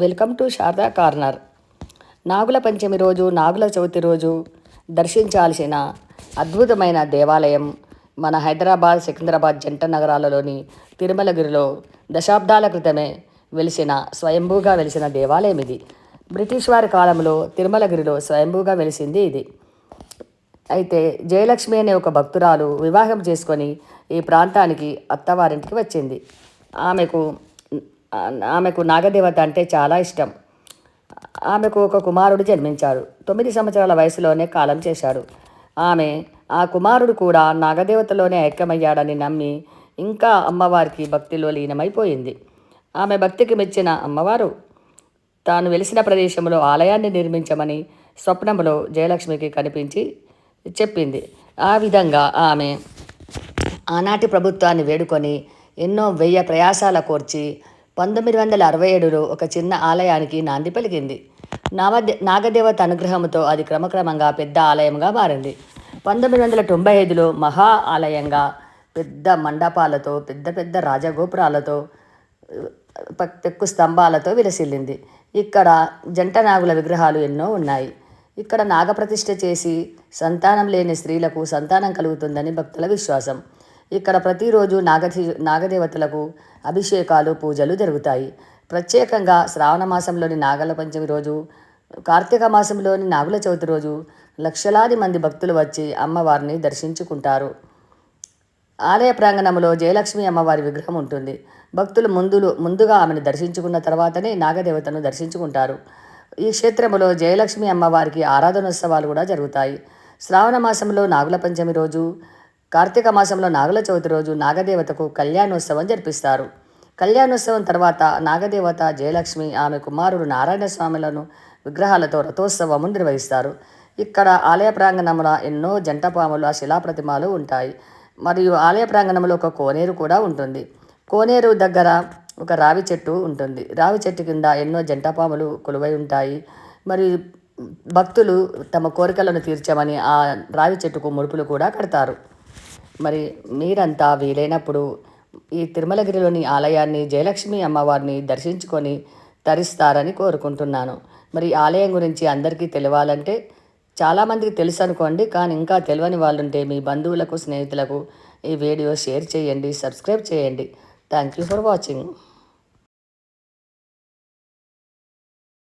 Welcome to Sharada corner. Nagula Panchami రోజు నాగుల చవితి రోజు దర్శించాల్సిన అద్భుతమైన దేవాలయం మన హైదరాబాద్ సికింద్రాబాద్ జంట నగరాలలోని తిరుమలగిరిలో దశాబ్దాల క్రితమే వెలిసిన స్వయంభూగా వెలిసిన దేవాలయం ఇది. బ్రిటిష్ వారి కాలంలో తిరుమలగిరిలో స్వయంభూగా వెలిసింది ఇది. అయితే జయలక్ష్మి అనే ఒక భక్తురాలు వివాహం చేసుకొని ఈ ప్రాంతానికి అత్తవారింటికి వచ్చింది. ఆమెకు ఆమెకు నాగదేవత అంటే చాలా ఇష్టం. ఆమెకు ఒక కుమారుడు జన్మించాడు తొమ్మిది సంవత్సరాల వయసులోనే కాలం చేశాడు ఆమె ఆ కుమారుడు కూడా నాగదేవతలోనే ఐక్యమయ్యాడని నమ్మి ఇంకా అమ్మవారికి భక్తిలో లీనమైపోయింది ఆమె భక్తికి మెచ్చిన అమ్మవారు తాను వెలిసిన ప్రదేశంలో ఆలయాన్ని నిర్మించమని స్వప్నంలో జయలక్ష్మికి కనిపించి చెప్పింది. ఆ విధంగా ఆమె ఆనాటి ప్రభుత్వాన్ని వేడుకొని ఎన్నో వెయ్య ప్రయాసాల కోర్చి పంతొమ్మిది వందల అరవై ఏడులో ఒక చిన్న ఆలయానికి నాంది పలికింది. నామదే నాగదేవత అనుగ్రహంతో అది క్రమక్రమంగా పెద్ద ఆలయంగా మారింది. పంతొమ్మిది వందల తొంభై ఐదులో మహా ఆలయంగా పెద్ద మండపాలతో పెద్ద పెద్ద రాజగోపురాలతో పెక్కు స్తంభాలతో విలసిల్లింది. ఇక్కడ జంట నాగుల విగ్రహాలు ఎన్నో ఉన్నాయి. ఇక్కడ నాగప్రతిష్ఠ చేసి సంతానం లేని స్త్రీలకు సంతానం కలుగుతుందని భక్తుల విశ్వాసం. ఇక్కడ ప్రతిరోజు నాగధి నాగదేవతలకు అభిషేకాలు పూజలు జరుగుతాయి. ప్రత్యేకంగా శ్రావణ మాసంలోని నాగల పంచమి రోజు కార్తీక మాసంలోని నాగుల చవితి రోజు లక్షలాది మంది భక్తులు వచ్చి అమ్మవారిని దర్శించుకుంటారు. ఆలయ ప్రాంగణంలో జయలక్ష్మి అమ్మవారి విగ్రహం ఉంటుంది. భక్తులు ముందులు ముందుగా ఆమెను దర్శించుకున్న తర్వాతనే నాగదేవతను దర్శించుకుంటారు. ఈ క్షేత్రంలో జయలక్ష్మి అమ్మవారికి ఆరాధనోత్సవాలు కూడా జరుగుతాయి. శ్రావణ మాసంలో నాగుల పంచమి రోజు కార్తీక మాసంలో నాగుల చవితి రోజు నాగదేవతకు కళ్యాణోత్సవం జరిపిస్తారు. కళ్యాణోత్సవం తర్వాత నాగదేవత జయలక్ష్మి ఆమె కుమారుడు నారాయణ స్వామిలను విగ్రహాలతో రథోత్సవము నిర్వహిస్తారు ఇక్కడ ఆలయ ప్రాంగణంలో ఎన్నో జంట ఆ శిలాప్రతిమలు ఉంటాయి. మరియు ఆలయ ప్రాంగణంలో ఒక కోనేరు కూడా ఉంటుంది. కోనేరు దగ్గర ఒక రావి చెట్టు ఉంటుంది. రావి చెట్టు కింద ఎన్నో జంట పాములు కొలువై ఉంటాయి. మరియు భక్తులు తమ కోరికలను తీర్చమని ఆ రావి చెట్టుకు ముడుపులు కూడా కడతారు. మరి మీరంతా వీలైనప్పుడు ఈ తిరుమలగిరిలోని ఆలయాన్ని జయలక్ష్మి అమ్మవారిని దర్శించుకొని తరిస్తారని కోరుకుంటున్నాను. మరి ఆలయం గురించి అందరికీ తెలియాలంటే చాలామందికి తెలుసు అనుకోండి కానీ ఇంకా తెలియని వాళ్ళుంటే మీ బంధువులకు స్నేహితులకు ఈ వీడియో షేర్ చేయండి సబ్స్క్రైబ్ చేయండి. Thank you for watching.